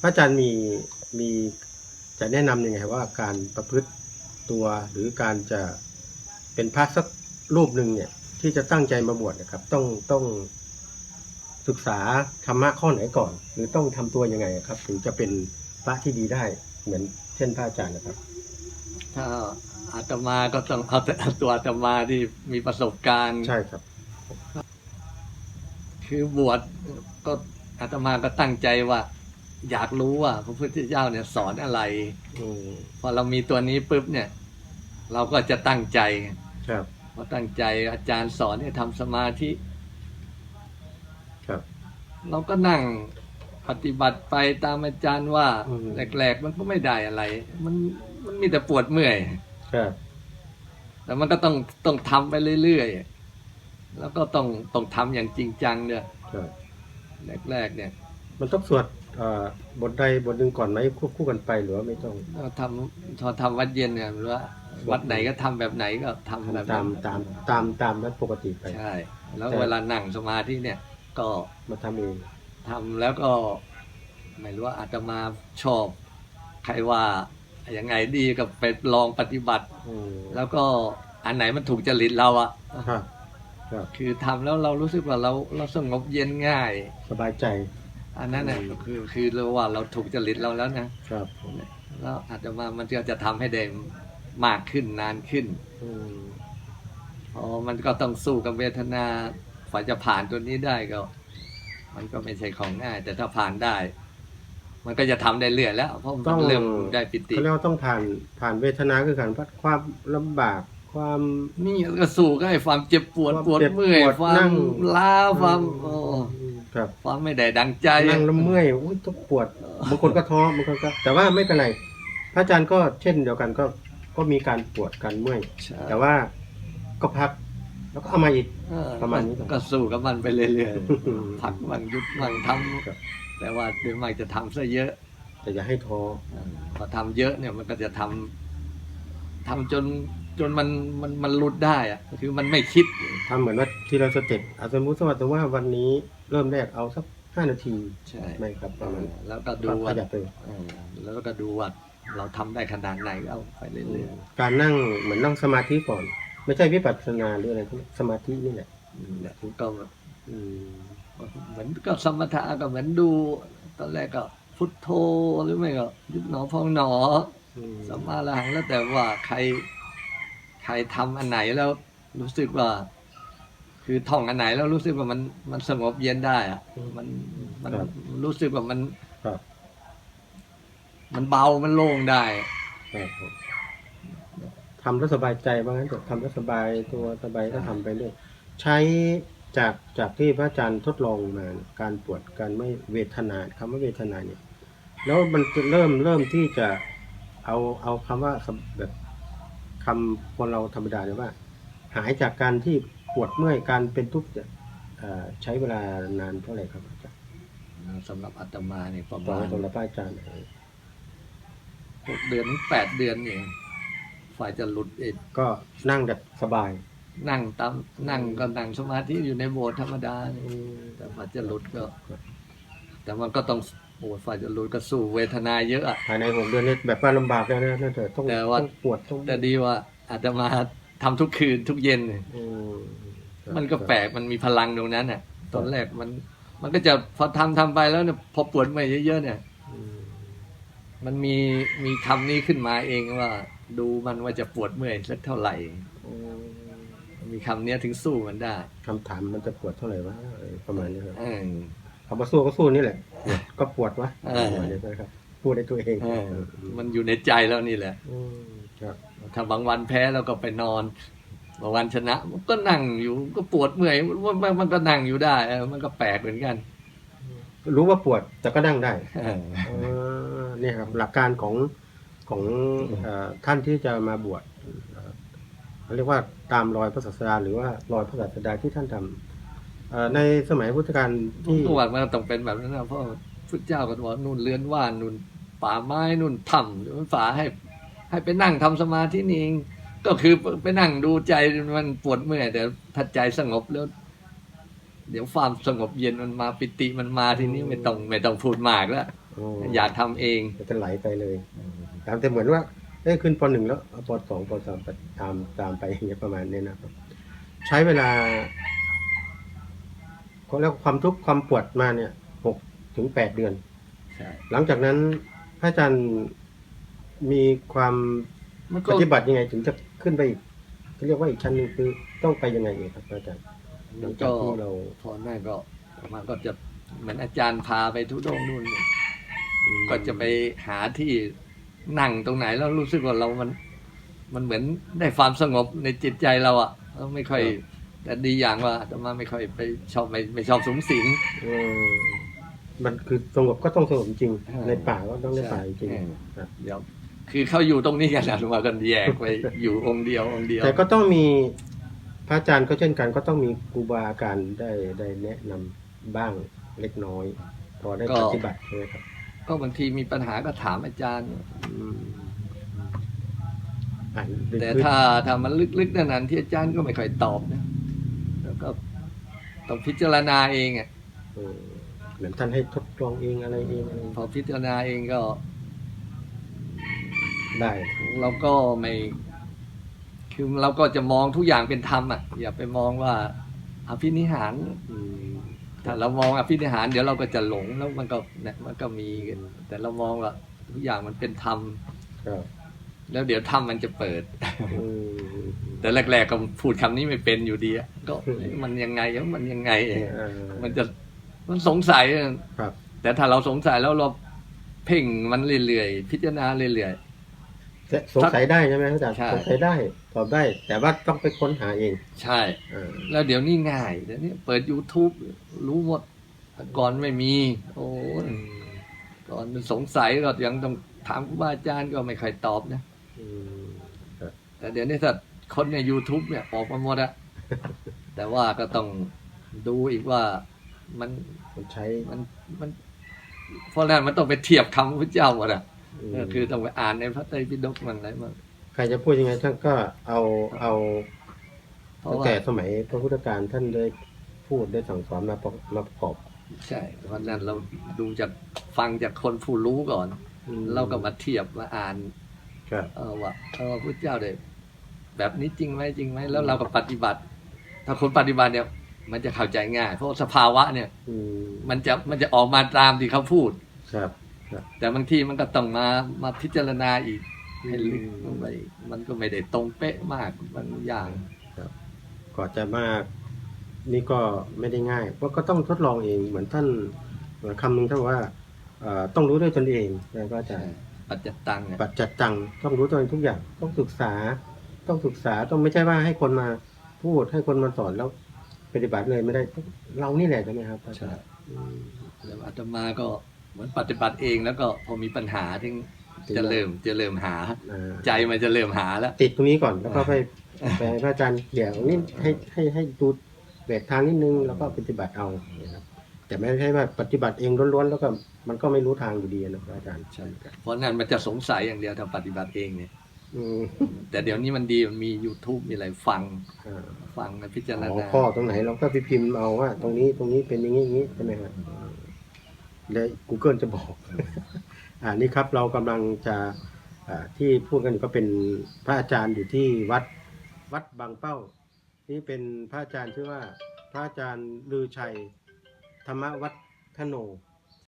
พระอาจารย์มีมีจะแนะนำยังไงว่าการประพฤติตัวหรือการจะเป็นพระสักรูปหนึ่งเนี่ย ที่จะตั้งใจมาบวชนะครับ ต้องต้องศึกษาธรรมะข้อไหนก่อน หรือต้องทำตัวยังไงครับ ถึงจะเป็นพระที่ดีได้เหมือนเช่นพระอาจารย์นะครับ ถ้าอาตมาก็ต้องเอาแต่ตัวอาตมาที่มีประสบการณ์ ใช่ครับ คือบวชก็อาตมาก็ตั้งใจว่า อยากรู้ว่าพระพุทธเจ้าเนี่ยสอนอะไรอืมพอเรามีตัวนี้ปุ๊บเนี่ย เราก็จะตั้งใจ ครับพอตั้งใจอาจารย์สอนให้ทำสมาธิ ครับ เราก็นั่งปฏิบัติไปตามอาจารย์ว่าอืมแรกๆมันก็ไม่ได้อะไร มันมันมีแต่ปวดเมื่อย ครับ แต่มันก็ต้องต้องทำไปเรื่อยๆแล้วก็ต้องต้องทำอย่างจริงจังเนี่ยครับแรกๆเนี่ย มันต้องสวดเอ่อ บทใดบทหนึ่งก่อนไหมควบคู่กันไปหรือว่าไม่ต้องเราทำพอทำวัดเย็นเนี่ยหรือว่าวัดไหนก็ทำแบบไหนก็ทำแบบตามนั้นตามตามตามนั้นปกติไปใช่ แล้วแต่เวลานั่งสมาธิเนี่ยก็มาทำเองทำแล้วก็ไม่รู้ว่าอาตมาชอบใครว่าอย่างไงดีก็ไปลองปฏิบัติอืมแล้วก็อันไหนมันถูกจริตเราอะครับครับคือทำแล้วเรารู้สึกว่าเราเราสงบเย็นง่าย สบายใจ อันนั้นน่ะคือคือเราว่าเราถูกจริตเราแล้วนะครับแล้วอาจจะมามันก็จะทำให้ได้มากขึ้นนานขึ้นอืมอ๋อมันก็ต้องสู้กับเวทนาฝ่าจะผ่านตัวนี้ได้ก็ มันก็ไม่ใช่ของง่าย แต่ถ้าผ่านได้ มันก็จะทำได้เรื่อยแล้วเพราะมันเริ่มได้ปิติเขาเรียกว่าต้องผ่านผ่านเวทนาคือการพัดความลำบากความนี่ก็สู้ก็ให้ความเจ็บปวดความปวดเจ็บเมื่อยปวดควานั่มงล้าความโอ้ ครับความไม่ได้ดังใจนั่งแล้วเมื่อยอุ้ยต้องปวดบางคนก็ท้อบางคนก็ แต่ว่าไม่เป็นไรพระอาจารย์ก็เช่นเดียวกันก็ก็มีการปวดการเมื่อย ใช่แต่ว่าก็พัก แล้วก็เอามาอีก เออประมาณนี้ก่อน ก็สู้กับมันไปเรื่อยอืมๆผักบางยุดบางทครับำแต่ว่าโดยมากจะทำซะเยอะ แต่อย่าให้ท้อ พอทำเยอะเนี่ยมันก็จะทำทำจน จนมันมันมันหลุดได้อะคือมันไม่คิด ทำเหมือนว่าทีละสเต็ปอาสมมติสมมติว่าวันนี้เริ่มแรกเอาสักห้านาทีใช่ไม่ครับประมาณแล้วก็ดูขว่ายับไปเออแล้วก็ดูว่าเราทำได้ขนาดไหนก็เอาไปเรื่อยการนั่งเหมือนนั่งสมาธิก่อน ไม่ใช่วิปัสสนาหรืออะไรพวกนี้สมาธินี่แหละ ๆอืมเนี่ยก็อืมเหมือนก็สมถะก็เหมือนดู ตอนแรกก็พุทโธหรือไม่ก็ยุบหนอพองหนออืมสัมมาละหังแล้วแต่ว่าใครใค รทำอันไหนแล้วรู้สึกว่า คือท่องอันไหนแล้วรู้สึกว่ามันมันสงบเย็นได้อะมันมันรู้สึกว่ามันครับมันเบามันโล่งได้ครับผมทำแล้วสบายใจบ้างงั้นเถอะทำแล้วสบายตัวสบายก็ทำไปเรื่อยใช้จากจากที่พระอาจารย์ทดลองมาเนี่ยการปวดการไม่เวทนาคำว่าเวทนาเนี่ย แล้วมันจะเริ่มเริ่มที่จะเอาเอาคำว่าแบบ คำคนเราธรรมดาเนี่ยว่า หายจากการที่ปวดเมื่อยการเป็นทุกข์เนี่ยเอ่อใช้เวลานานเท่าไหร่ครับอาจารย์สำหรับอาตมาเนี่ยประบอกมาณให้ตรงรับอาจารย์หน่อยหกเดือนแปดเดือนเองฝ่ายจะหลุดเองก็นั่งแบบสบาย นั่งตามนั่งก็นั่งสมาธิอยู่ในโบสถ์ธรรมดาเนี่ยแต่ฝ่ายจะหลุดก็ แต่มันก็ต้อง โอ้ฝ่ายจะหลุดก็สู้เวทนาเยอะอะ ภายในหกเดือนนี่แบบว่าลำบากแล้วนะนั่นเถอะต้องแต่ว่า ต้องปวดต้องแต่ดีว่าอาจจะมาทำทุกคืนทุกเย็นเนี่ยอืมครับมันก็แปลกมันมีพลังตรงนั้นน่ะ ตอนแรกมัน มันก็จะพอทำทำไปแล้วเนี่ยพอปวดเมื่อยเยอะๆเนี่ย อืมมันมีมีคำนี้ขึ้นมาเองว่า ดูมันว่าจะปวดเมื่อยสักเท่าไหร่ อืมมีคำเนี้ยถึงสู้มันได้คำถามมันจะปวดเท่าไหร่วะเออประมาณนี้ครับ เออ คำว่าสู้ก็สู้นี่แหละปวดก็ปวดวะเออประมาณนี้นะครับพูดในตัวเองเออมันอยู่ในใจแล้วนี่แหละ อืมครับถ้าบางวันแพ้เราก็ไปนอน บางวันชนะมันก็นั่งอยู่ก็ปวดเมื่อยมันมันมันก็นั่งอยู่ได้เออมันก็แปลกเหมือนกันรู้ว่าปวดแต่ก็นั่งได้เออ เออเนี่ยครับหลักการของของเอ่อท่านที่จะมาบวชเอ่อเขาเรียกว่าตามรอยพระศาสดาหรือว่ารอยพระศาสดาที่ท่านทำเอ่อ ในสมัยพุทธกาลที่ทุกวันมันต้องเป็นแบบนั้นนะเพราะพระเจ้าก็บอกนู่นเรือนว่านนู่นป่าไม้นู่นถ้ำหรือมันฝาให้ ให้ไปนั่งทำสมาธินี่เองก็คือไปนั่งดูใจมันปวดเมื่อยแต่ถ้าใจสงบแล้ว เดี๋ยวความสงบเย็นมันมาปิติมันมาทีนี้ไม่ต้องไม่ต้องพูดมากแล้วออ๋ออยากทำเองจะไหลไปเลยตามแต่เหมือนว่าได้ขึ้นปหนึ่งแล้วเอาปสองปสามตามตามไปอย่างเงี้ยประมาณนี้นะครับ ใช้เวลา เขาเรียกว่าความทุกข์ความปวดมาเนี่ยหกถึงแปดเดือน ใช่หลังจากนั้นพระอาจารย์มีความมันปก็ฏิบัติยังไงถึงจะขึ้นไปอีกเขาเรียกว่าอีกชั้นหนึงคือต้องไปยังไงอีกครับพระอาจารย์หลังจากที่เราพอนั่นก็มันก็จะเหมือนอาจารย์พาไปทุดงค์นู่นนี่ก็จะไปหาที่นั่งตรงไหนแล้วรู้สึกว่าเรามัน มันเหมือนได้ความสงบในจิตใจเราอะเราไม่ค่อย แต่ดีอย่างว่าอาตมาไม่ค่อยไปชอบไม่ไม่ชอบสูงสิง เออมันคือสงบก็ต้องสงบจริงเออในป่าก็ต้องในป่าจริงเออครับ เดี๋ยว คือเขาอยู่ตรงนี้กันอาตมากันแยกไปอยู่องค์เดียวองค์เดียวแต่ก็ต้องมีพระอาจารย์ก็เช่นกัน ก็ต้องมีครูบาอาจารย์ได้ได้แนะนำบ้างเล็กน้อย พอได้ปฏิบัติใช่ไหมครับก็บางทีมีปัญหาก็ถามอาจารย์ อืมอ่านแต่ถ้าถ้ามันลึกๆนานๆที่อาจารย์ก็ไม่ค่อยตอบนะแล้ว ก็ต้องพิจารณาเองอะเออเหมือนท่านให้ทดลองเองอะไรเองอะไรพอพิจารณาเองก็ ได้เราก็ไม่คือเราก็จะมองทุกอย่างเป็นธรรมอะอย่าไปมองว่าอภินิหารอืมถ้าเรามองอภินิหาร เดี๋ยวเราก็จะหลงแล้วมันก็เนี่ยมันก็มีแต่เรามองว่าทุกอย่างมันเป็นธรรมก็ แล้วเดี๋ยวธรรมมันจะเปิดอืมแต่แรก ๆ ก็พูดคำนี้ไม่เป็นอยู่ดีอะก็เอ๊ะมันยังไงวะมันยังไงเออมันจะมันสงสัยอะครับ แต่ถ้าเราสงสัยแล้วเราเพ่งมันเรื่อยๆพิจารณาเรื่อยแต่สงสัยได้ใช่ไหมอาจารย์ใช่สงสัยได้ตอบได้ แต่ว่าต้องไปค้นหาเองๆใช่เออแล้วเดี๋ยวนี้ง่ายเดี๋ยวนี้เปิด YouTube รู้หมดแต่ก่อนไม่มี โอ้ยก่อนมันสงสัยก็ยังต้องถามครูบาอาจารย์ก็ไม่ค่อยตอบนะอืมครับ แต่เดี๋ยวนี้ถ้าคนใน YouTube เนี่ยออกมาหมดอะแต่ว่าก็ต้องดูอีกว่ามันมันใช้มันมันเพราะนั้นมันต้องไปเทียบคำพระเจ้าหมดอะมก็คือต้องไปอ่านในพระไตรปิฎกมันอะไรมาใครจะพูดยังไงท่านก็เอาเอาเพราะตั้งว่าแต่สมัยพระพุทธการท่านได้พูดได้สั่งสอนมาประมาประกอบใช่เพราะนั้นเราดูจากฟังจากคนผู้รู้ก่อนอืมเราก็มาเทียบมาอ่าน ครับ เออว่าเออพระเจ้าได้แบบนี้จริงไหมจริงไหมแล้วเราก็ปฏิบัติ ถ้าคนปฏิบัติเนี่ย มันจะเข้าใจง่าย เพราะสภาวะเนี่ยอืมมันจะมันจะออกมาตามที่เขาพูด ครับ แต่บางทีมันก็ต้องมามาพิจารณาอีกให้ลึกลงไปมันก็ไม่ได้ตรงเป๊ะมากบางอย่าง ก่อนจะมาก นี่ก็ไม่ได้ง่าย เพราะก็ต้องทดลองเองเหมือนท่านเหมือนคำหนึ่งท่านว่าเอ่อต้องรู้ด้วยตนเองนะพระอาจารย์ ปัจจตังอะปัจจัดตังต้องรู้ตัวเองทุกอย่างต้องศึกษา ต้องศึกษาต้องไม่ใช่ว่าให้คนมาพูดให้คนมาสอนแล้ว ปฏิบัติเลยไม่ได้ เรานี่แหละใช่ไหมครับพระอาจารย์อืมแล้วอาตมาก็เหมือนปฏิบัติเองแล้วก็พอมีปัญหาที่จะเริ่มจะเริ่มหาอ่าใจมันจะเริ่มหาแล้ว ติดตรงนี้ก่อนแล้วก็ไปไปให้พระอาจารย์เดี๋ยวนี่ให้ให้ให้ดูแบบทางนิดนึงแล้วก็ปฏิบัติเอานะครับ แต่ไม่ใช่ว่าปฏิบัติเองล้วนๆแล้วก็มันก็ไม่รู้ทางอยู่ดีนะพระอาจารย์ใช่เพราะนั้นมันจะสงสัยอย่างเดียวถ้าปฏิบัติเองเนี่ยอืมแต่เดี๋ยวนี้มันดีมันมี YouTube มีอะไรฟังอ่าฟังพิจารหัวณาข้อตรงไหนเราก็ไปพิมพ์เอาว่า ตรงนี้ตรงนี้เป็นอย่างนี้อย่างนี้ใช่ไหมครับแล้ว Google จะบอก อ่านี่ครับเรากำลังจะอ่าที่พูดกันอยู่ก็เป็นพระอาจารย์อยู่ที่วัดวัดบางเป้า นี่เป็นพระอาจารย์ชื่อว่า พระอาจารย์ลือชัย ธรรมวัฒโน